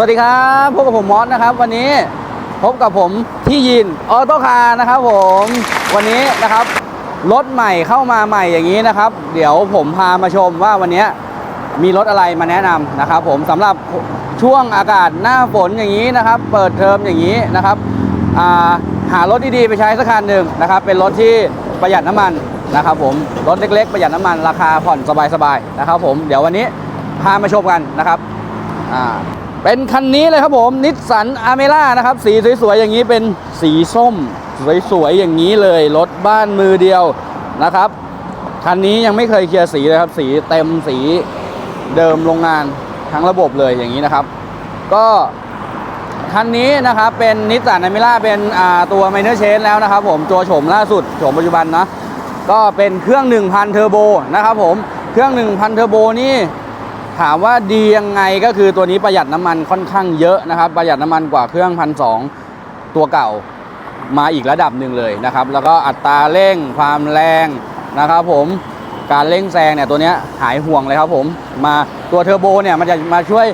สวัสดีครับพบกับผมมอสนะครับ วันนี้พบกับผมที่ยินออโต้คาร์นะครับผมวันนี้นะครับรถใหม่เข้ามาใหม่อย่างนี้นะครับ เดี๋ยวผมพามาชมว่าวันนี้มีรถอะไรมาแนะนำนะครับ ผมสำหรับช่วงอากาศหน้าฝนอย่างนี้นะครับ เปิดเทอมอย่างนี้นะครับาหารถดีๆไปใช้สักคันหนึ่งนะครับ เป็นรถที่ประหยัดน้ำมันนะครับ ผมรถเล็ก ๆ ประหยัดน้ำมันราคาผ่อนสบายๆนะครับ ผมเดี๋ยววันนี้พามาชมกันนะครับอ่า เป็นคันนี้เลยครับผมนิสสันอาเมล่านะครับ สีสวยๆอย่างนี้เป็นสีส้ม สวยๆอย่างนี้เลยรถบ้านมือเดียวนะครับ คันนี้ยังไม่เคยเคลียร์สีเลยครับ สีเต็มสีเดิมโรงงานทั้งระบบเลยอย่างนี้นะครับ ก็คันนี้นะครับเป็นนิสสันอาเมล่าเป็นตัวไมเนอร์เชนแล้วนะครับ ผมตัวโฉมล่าสุดโฉมปัจจุบันนะก็เป็นเครื่อง 1,000 เทอร์โบนะครับผมเครื่อง 1,000 เทอร์โบนี่ ถามว่าดียังไงก็คือตัวนี้ประหยัดน้ำมันค่อนข้างเยอะนะครับ ประหยัดน้ำมันกว่าเครื่องพันสตัวเก่ามาอีกระดับหนึ่งเลยนะครับ แล้วก็อัตราเร่งความแรงนะครับ ผมการเร่งแซงเนี่ยตัวนี้หายห่วงเลยครับผมมาตัวเทอร์โบเนี่ยมันจะมาช่วย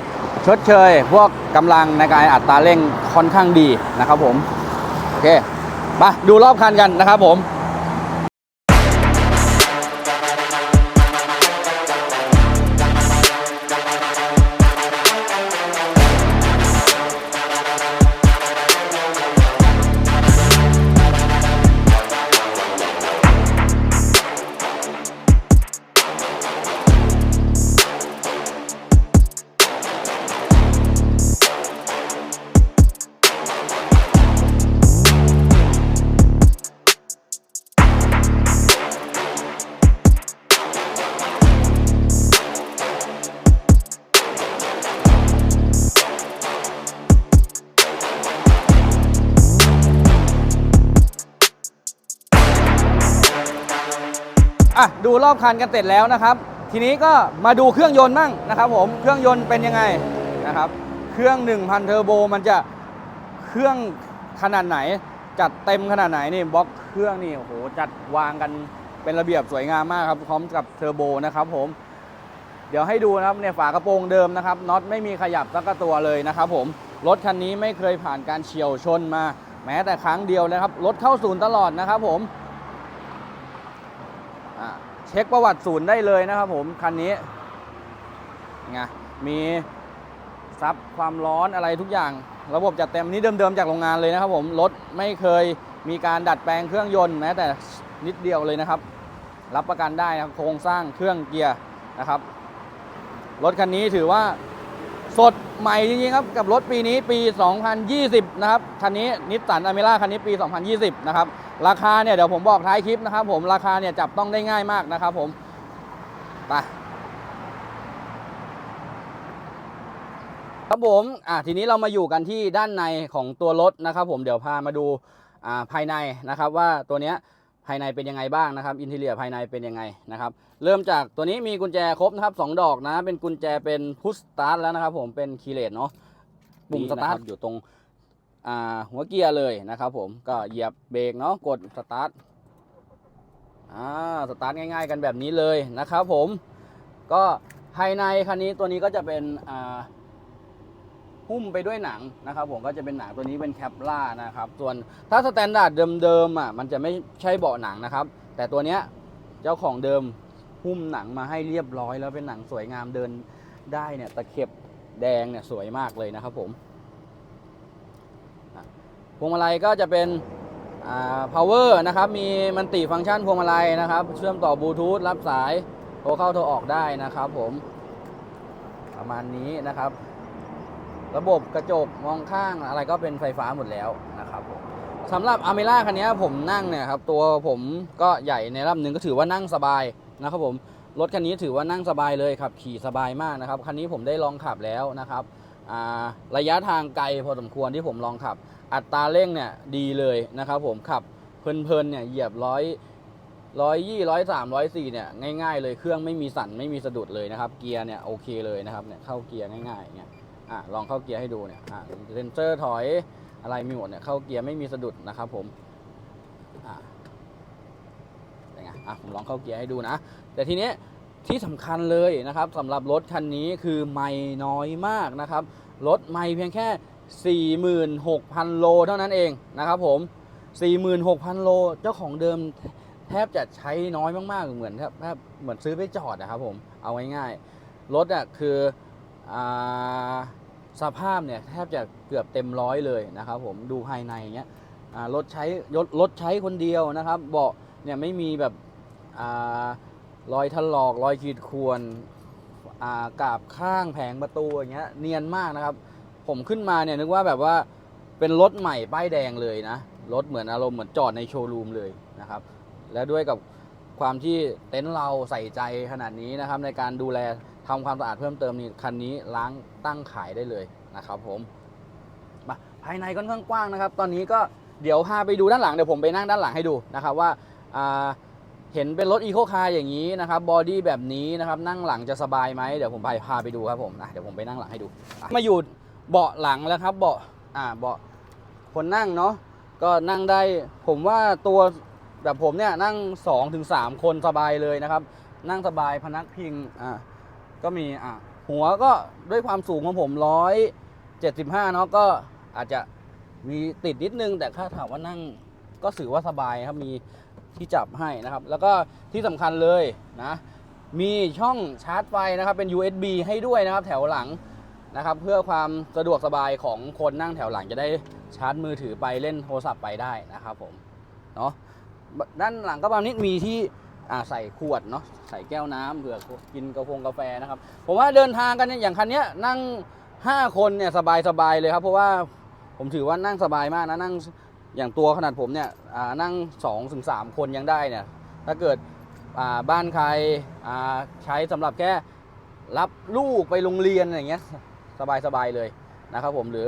ชดเชย พวกกำลังในการอัตราเร่งค่อนข้างดีนะครับผมโอเคมาดูรอบคันกันนะครับผม รอบคันกันเสร็จแล้วนะครับ ทีนี้ก็มาดูเครื่องยนต์บ้างนะครับ ผมเครื่องยนต์เป็นยังไงนะครับ เครื่อง 1,000 เทอร์โบมันจะเครื่องขนาดไหน จัดเต็มขนาดไหนนี่บล็อกเครื่องนี่โอ้โหจัดวางกันเป็นระเบียบสวยงามมากครับพร้อมกับเทอร์โบนะครับผมเดี๋ยวให้ดูนะครับเนี่ยฝากระโปรงเดิมนะครับน็อตไม่มีขยับสักตัวเลยนะครับ ผมรถคันนี้ไม่เคยผ่านการเฉียวชนมา แม้แต่ครั้งเดียวนะครับรถเข้าศูนย์ตลอดนะครับ ผม ช็คประวัติศูนย์ได้เลยนะครับผม คันนี้ไงมีซับความร้อนอะไรทุกอย่าง ระบบจัดเต็มนี้เดิมๆจากโรงงานเลยนะครับผมรถไม่เคยมีการดัดแปลงเครื่องยนต์แม้แต่นิดเดียวเลยนะครับ รับประกันได้นะครับโครงสร้างเครื่องเกียร์นะครับรถคันนี้ถือว่าสดใหม่จริงๆครับกับรถปีนี้ปี 2020 นะครับ คันนี้นิสสันอเมร่าคันนี้ปี 2020 นะครับ ราคาเนี่ยเดี๋ยวผมบอกท้ายคลิปนะครับผมราคาเนี่ยจับต้องได้ง่ายมากนะครับผมไปครับผมอะทีนี้เรามาอยู่กันที่ด้านในของตัวรถนะครับผมเดี๋ยวพามาดูอ่าภายในนะครับว่าตัวเนี้ยภายในเป็นยังไงบ้างนะครับอินเทเลียภายในเป็นยังไงนะครับเริ่มจากตัวนี้มีกุญแจครบนะครับสองดอกนะเป็นกุญแจเป็นพุชสตาร์ทแล้วนะครับผมเป็นคีเลสเนาะปุ่มสตาร์ทอยู่ตรง หัวเกียร์เลยนะครับผมก็เหยียบเบรกเนาะกดสตาร์ทอ่าสตาร์ทง่ายๆกันแบบนี้เลยนะครับผมก็ภายในคันนี้ตัวนี้ก็จะเป็นอ่าหุ้มไปด้วยหนังนะครับผมก็จะเป็นหนังตัวนี้เป็นแคปล่านะครับส่วนถ้าสแตนดาร์ดเดิมๆอะมันจะไม่ใช่เบาะหนังนะครับ แต่ตัวเนี้ยเจ้าของเดิมหุ้มหนังมาให้เรียบร้อย แล้วเป็นหนังสวยงามเดินได้เนี่ยตะเข็บแดงเนี่ยสวยมากเลยนะครับผม พวงมาลัยก็จะเป็นอ่า power นะครับ มีมันติฟังก์ชันพวงมาลัยนะครับ เชื่อมต่อบลูทูธรับสายโทรเข้าโทรออกได้นะครับผม ประมาณนี้นะครับ ระบบกระจกมองข้างอะไรก็เป็นไฟฟ้าหมดแล้วนะครับผมสำหรับอเมร่าคันนี้ผมนั่งเนี่ยครับ ตัวผมก็ใหญ่ในระดับหนึ่งก็ถือว่านั่งสบายนะครับผมรถคันนี้ถือว่านั่งสบายเลยครับ ขี่สบายมากนะครับ คันนี้ผมได้ลองขับแล้วนะครับ ระยะทางไกลพอสมควรที่ผมลองขับ อัตราเร่งเนี่ยดีเลยนะครับผมขับเพลินๆเนี่ยเหยียบร้อยร้อยยี่ร้อยสามร้อยสี่เนี่ยง่ายๆเลยเครื่องไม่มีสั่นไม่มีสะดุดเลยนะครับ เกียร์เนี่ยโอเคเลยนะครับเนี่ยเข้าเกียร์ง่ายๆเนี่ยอะลองเข้าเกียร์ให้ดูเนี่ยอะเซนเซอร์ถอยอะไรมีหมดเนี่ยเข้าเกียร์ไม่มีสะดุดนะครับผมอะเป็นไงอะผมลองเข้าเกียร์ให้ดูนะ แต่ทีเนี้ยที่สำคัญเลยนะครับสำหรับรถคันนี้คือไม่น้อยมากนะครับรถไม่เพียงแค่ 46,000 โลเท่านั้นเองนะครับผม 46,000 โลเจ้าของเดิมแทบจะใช้น้อยมากๆเหมือนแทบแทบเหมือนซื้อไปจอดนะครับผมเอาง่ายๆรถอะคืออสภาพเนี่ยแทบจะเกือบเต็มร้อยเลยนะครับผมดูภายในอย่างเงี้ยรถใช้รถรถใช้คนเดียวนะครับ เบาะเนี่ยไม่มีแบบอรอยถลอกรอยขีดข่วนอ่ากาบข้างแผงประตูอย่างเงี้ยเนียนมากนะครับ ผมขึ้นมาเนี่ยนึกว่าแบบว่าเป็นรถใหม่ป้ายแดงเลยนะ รถเหมือนอารมณ์เหมือนจอดในโชว์รูมเลยนะครับ และด้วยกับความที่เต็นท์เราใส่ใจขนาดนี้นะครับ ในการดูแลทำความสะอาดเพิ่มเติมนี่คันนี้ล้างตั้งขายได้เลยนะครับ ผมมาภายในค่อนข้างกว้างนะครับ ตอนนี้ก็เดี๋ยวพาไปดูด้านหลังเดี๋ยวผมไปนั่งด้านหลังให้ดูนะครับว่าอ่าเห็นเป็นรถอีโคคาร์อย่างนี้นะครับบอดี้แบบนี้นะครับนั่งหลังจะสบายไหมเดี๋ยวผมพาพาไปดูครับผมนะเดี๋ยวผมไปนั่งหลังให้ดู มาอยู่ เบาะหลังแล้วครับเบาะอ่าเบาะคนนั่งเนาะก็นั่งได้ผมว่าตัวแบบผมเนี่ยนั่ง2-3ถึงคนสบายเลยนะครับ นั่งสบายพนักพิงอ่าก็มีอะหัวก็ด้วยความสูงของผมร้อยเจ็ดสิบห้าเนาะก็อาจจะมีติดนิดนึง แต่ถ้าถามว่านั่งก็ถือว่าสบายครับมีที่จับให้นะครับ แล้วก็ที่สำคัญเลยนะ มีช่องชาร์จไฟนะครับเป็น USB ให้ด้วยนะครับ แถวหลัง นะครับ เพื่อความสะดวกสบายของคนนั่งแถวหลังจะได้ชาร์จมือถือไปเล่นโทรศัพท์ไปได้นะครับผมเนาะด้านหลังก็ประมาณนี้มีที่ใส่ขวดเนาะใส่แก้วน้ำเผื่อกินกาแฟกาแฟนะครับผมว่าเดินทางกันเนี่ยอย่างคันนี้นั่ง 5 คนเนี่ยสบายสบายเลยครับ เพราะว่าผมถือว่านั่งสบายมากนะนั่งอย่างตัวขนาดผมเนี่ยนั่ง2-3ถึง3คนยังได้เนี่ยถ้าเกิดบ้านใครใช้สำหรับแค่รับลูกไปโรงเรียนอะไรเงี้ย สบายสบายเลยนะครับผมหรือ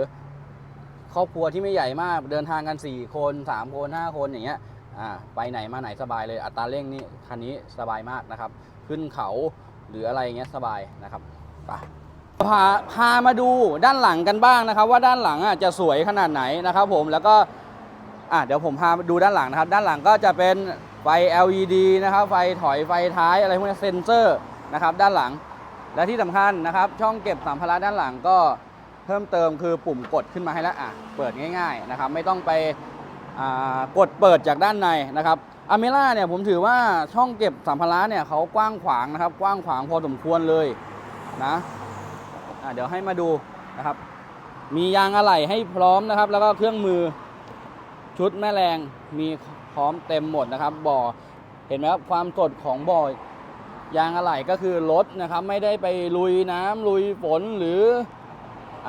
ครอบครัวที่ไม่ใหญ่มากเดินทางกัน 4 คน 3 คน 5 คนอย่างเงี้ยอ่าไปไหนมาไหนสบายเลยอัตราเร่งนี่คันนี้สบายมากนะครับ ขึ้นเขาหรืออะไรเงี้ยสบายนะครับไปพาพามาดูด้านหลังกันบ้างนะครับ ว่าด้านหลังอะจะสวยขนาดไหนนะครับ ผมแล้วก็อะเดี๋ยวผมพาดูด้านหลังนะครับ ด้านหลังก็จะเป็นไฟ LED นะครับ ไฟถอยไฟท้ายอะไรพวกนี้เซ็นเซอร์นะครับ ด้านหลัง และที่สำคัญนะครับ ช่องเก็บสัมภาระด้านหลังก็เพิ่มเติมคือปุ่มกดขึ้นมาให้แล้วอะเปิดง่าย ๆนะครับ ไม่ต้องไปกดเปิดจากด้านในนะครับอเมล่าเนี่ยผมถือว่าช่องเก็บสัมภาระเนี่ยเขากว้างขวางนะครับ กว้างขวางพอสมควรเลยนะะเดี๋ยวให้มาดูนะครับ มียางอะไหล่ให้พร้อมนะครับ แล้วก็เครื่องมือชุดแม่แรงมีพร้อมเต็มหมดนะครับบ่อเห็นไหมครับความสดของบ่อ ยางอะไหล่ก็คือรถนะครับ ไม่ได้ไปลุยน้ำลุยฝนหรือ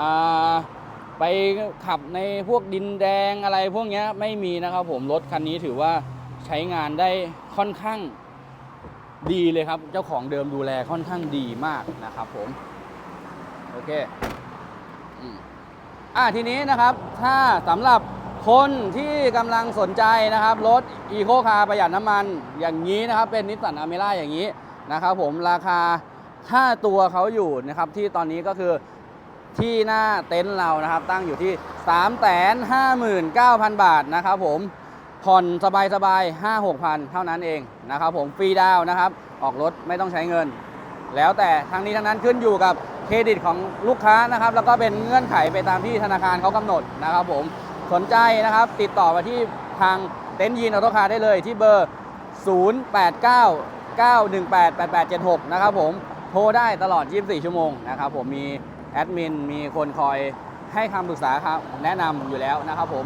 อาไปขับในพวกดินแดงอะไรพวกนี้ไม่มีนะครับผมรถคันนี้ถือว่าใช้งานได้ค่อนข้างดีเลยครับ เจ้าของเดิมดูแลค่อนข้างดีมากนะครับผมโอเคอืมอะทีนี้นะครับถ้าสำหรับคนที่กำลังสนใจนะครับ รถอีโคคาร์ประหยัดน้ำมันอย่างนี้นะครับ เป็นนิสสันอเมร่าอย่างนี้ นะครับผมราคาค่าตัวเขาอยู่นะครับที่ตอนนี้ก็คือที่หน้าเต็นท์เรานะครับ ตั้งอยู่ที่ 3 5 9 0 0 0 บาทนะครับผมผ่อนสบายสบายๆ5 6 0 0เท่านั้นเองนะครับผมฟรีดาวนะครับ ออกรถไม่ต้องใช้เงิน แล้วแต่ทั้งนี้ทั้งนั้นขึ้นอยู่กับเครดิตของลูกค้านะครับ แล้วก็เป็นเงื่อนไขไปตามที่ธนาคารเขากำหนดนะครับผมสนใจนะครับติดต่อมาที่ทางเต็นท์ยีนออโตคาร์ได้เลยที่เบอร์ 089 0899188876 นะครับผม โทรได้ตลอด 24 ชั่วโมงนะครับผม มีแอดมิน มีคนคอยให้คำปรึกษาครับแนะนำอยู่แล้วนะครับผม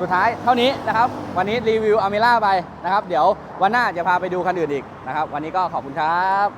สุดท้ายเท่านี้นะครับ วันนี้รีวิวอเมล่าไปนะครับ เดี๋ยววันหน้าจะพาไปดูคันอื่นอีกนะครับ วันนี้ก็ขอบคุณครับ